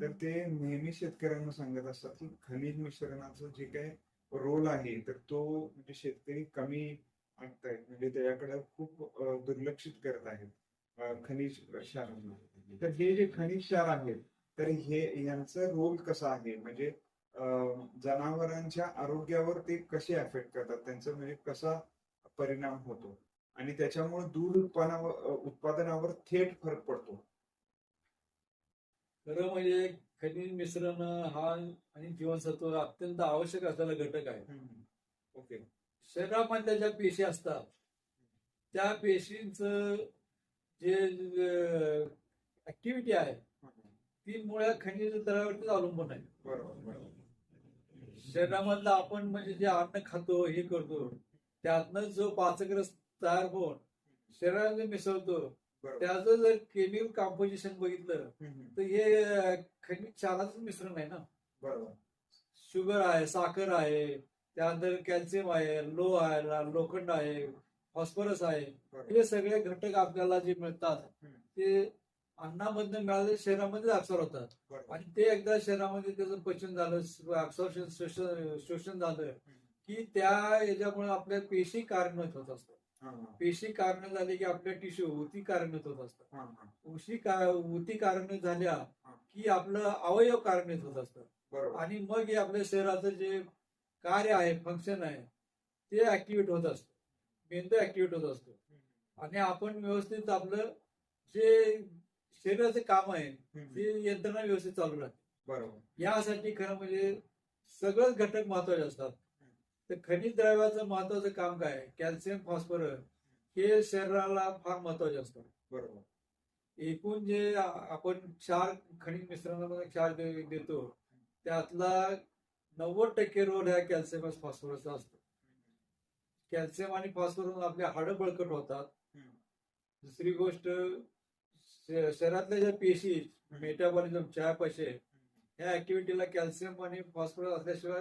तर ते नेहमी शेतकऱ्यांना सांगत असतात की खनिज मिश्रणाचा जे काही रोल आहे तर तो म्हणजे शेतकरी कमी आणतायत म्हणजे त्याच्याकडे खूप दुर्लक्षित करत आहेत खनिज क्षारांना तर हे जे खनिज क्षार आहेत तर हे यांचं रोल कसा आहे? म्हणजे जनावरांच्या आरोग्यावर ते कसे अफेक्ट करतात? त्यांचं म्हणजे कसा परिणाम होतो? आणि त्याच्यामुळे दूध उत्पादनावर उत्पादनावर थेट फरक पडतो. खरं म्हणजे खनिज मिश्रण हा आणि जीवनसत्व अत्यंत आवश्यक असलेला घटक आहे. ओके. शरीरामधल्या ज्या पेशी असतात त्या पेशींचं जे ऍक्टिव्हिटी आहे ती मुळात खनिज द्रव्यावरतीच अवलंबून आहे. बरोबर बरोबर. शरीरामधलं आपण म्हणजे जे अन्न खातो हे करतो त्यातनं जो पाचकरस तयार होऊन शरीरात जे मिसळतो त्याचं जर केमिकल कॉम्पोजिशन बघितलं तर हे खनिज क्षाराचं मिश्रण आहे ना. बरोबर. शुगर आहे साखर आहे त्यानंतर कॅल्शियम आहे लो आहे लोखंड आहे फॉस्फरस आहे. हे सगळे घटक आपल्याला जे मिळतात. ते अन्नामधनं मिळाले शरीरामध्ये अब्सॉर्ब होतात. आणि ते एकदा शरीरामध्ये त्याचं पचन झालं अब्सॉर्प्शन शोषण शोषण झालं की त्या याच्यामुळे आपल्या पेशी कार्यान्वित होत असतात. पेशी कार्यान्वित झाली की आपल्या टिश्यू उती कार्यान्वित होत असतात. उशी उती कार्यान्वित झाल्या. की आपलं अवयव कार्यान्वित होत असतात. बरोबर. आणि मग हे आपल्या शरीराचं जे कार्य आहे फंक्शन आहे ते ऍक्टिव्हेट होत असतं. मेंदू ऍक्टिव्हेट होत असतो. आणि आपण व्यवस्थित आपलं जे शरीराचं काम आहे ते यंत्रणा व्यवस्थित चालू राहते. बरोबर. यासाठी खरं म्हणजे सगळंच घटक महत्त्वाचे असतात. तर खनिज द्रव्याचं महत्वाचं काम काय? कॅल्शियम फॉस्फरस हे शरीराला फार महत्त्वाचे असतात. बरोबर. एकूण जे आपण क्षार खनिज मिश्रणामध्ये क्षार देतो त्यातला नव्वद टक्के रोल ह्या कॅल्शियम फॉस्फरसचा असतो. कॅल्शियम आणि फॉस्फरस आपल्या हाडं बळकट होतात. दुसरी गोष्ट शरीरातल्या ज्या पेशी मेटाबॉलिझम चयापचय ह्या ऍक्टिव्हिटीला कॅल्शियम आणि फॉस्फरस असल्याशिवाय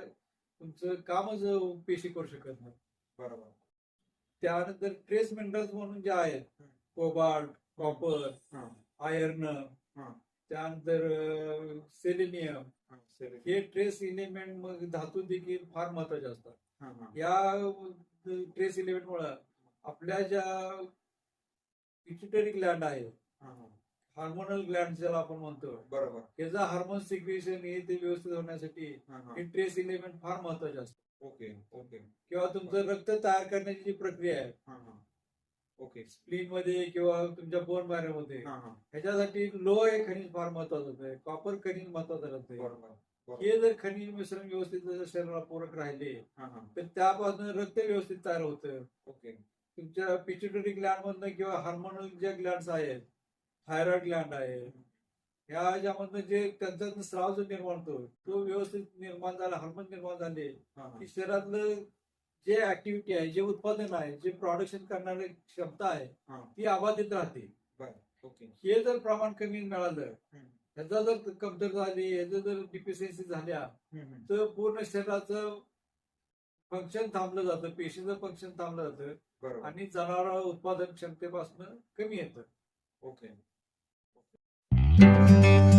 तुमचं कामच पेशी करू शकत नाही बरोबर त्यानंतर ट्रेस मिनरल्स म्हणून जे आहेत. Cobalt copper iron. त्यानंतर सेलेनियम हा, ट्रेस इलिमेंट मग धातू देखील फार महत्त्वाचे असतात. या ट्रेस इलिमेंट मुळे आपल्या ज्या पिच्युटरी ग्लँड आहे. हार्मोनल ग्लँड ज्याला आपण म्हणतो. बरोबर. त्याचा हार्मोन सिक्रेशन हे ते व्यवस्थित होण्यासाठी ट्रेस इलिमेंट फार महत्त्वाचे असतात. Okay okay. किंवा तुमचं रक्त तयार करण्याची जी प्रक्रिया आहे. ओके. स्प्लीन मध्ये किंवा तुमच्या बोनमध्ये. ह्याच्यासाठी लो हे खनिज फार महत्वाचं होतं कॉपर खनिज महत्वाचं बरोबर. हे जर खनिज मिश्रण व्यवस्थित जर शरीराला पूरक राहिले. तर त्यापासून रक्त व्यवस्थित तयार होतं. ओके. तुमच्या पिच्युटरी ग्लँड मधनं किंवा हार्मोनल जे ग्लँड आहेत थायरॉइड ग्लँड आहे ह्या ह्याच्यामधनं जे त्यांचा स्राव जो निर्माण होतो तो व्यवस्थित निर्माण झाला हार्मोन निर्माण झाले. की शरीरातलं जे ऍक्टिव्हिटी आहे जे उत्पादन आहे जे प्रोडक्शन करणारी क्षमता आहे. ती अबाधित राहते हे जर प्रमाण कमी मिळालं. ह्याचा जर कमतरता झाली ह्याचं जर डिफिशियन्सी झाल्या. तर पूर्ण शरीराचं फंक्शन थांबलं जातं पेशीचं फंक्शन थांबलं जातं आणि जनावर उत्पादन क्षमतेपासून कमी येतं ओके Thank you.